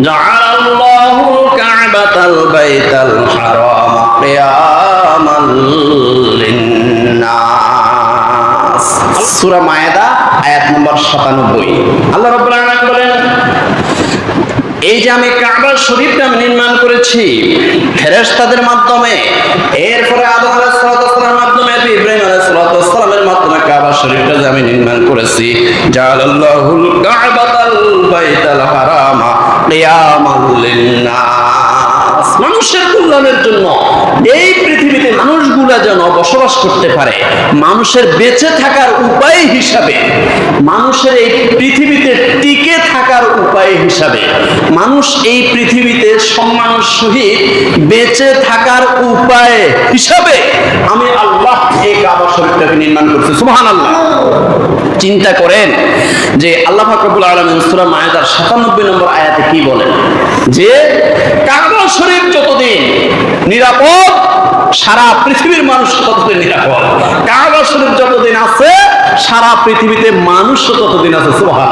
جعل الله الكعبة البيت الحرام قياما للناس সূরা মায়েদা আয়াত নম্বর 97 আল্লাহ রাব্বুল আলামিন বলেন এই যে আমি কাবা শরীফটা আমি নির্মাণ করেছি ফেরেশতাদের মাধ্যমে এরপরে আদম আলাইহিস সালামের মাধ্যমে ইব্রাহিম আলাইহিস সালামের মাধ্যমে কাবা শরীফটা যে আমি নির্মাণ করেছি জালাল্লাহুল কাবাতাল বাইতাল হারামা কিয়ামাল লিন্নাস মানুষের কল্যাণের জন্য এই পৃথিবীতে মানুষগুলা যেন বসবাস করতে পারে, মানুষের বেঁচে থাকার উপায় হিসাবে, মানুষের এই পৃথিবীতে টিকে থাকার উপায় হিসাবে, মানুষ এই পৃথিবীতে সম্মান সহিত বেঁচে থাকার উপায় হিসাবে আমি কাবা নির্মাণ করছি। সুবহান আল্লাহ চিন্তা করেন যে আল্লাহ ফাকরুল আলমিন সুরা মায়াদার সাতানব্বই নম্বর আয়াতে কি বলেন? যে কাবা শরীফ যতদিন নিরাপদ, সারা পৃথিবীর মানুষ ততদিন নিরাপদ। কাবা শরীফ যতদিন আছে, সারা পৃথিবীতে মানুষ ততদিন আছে। সুবহান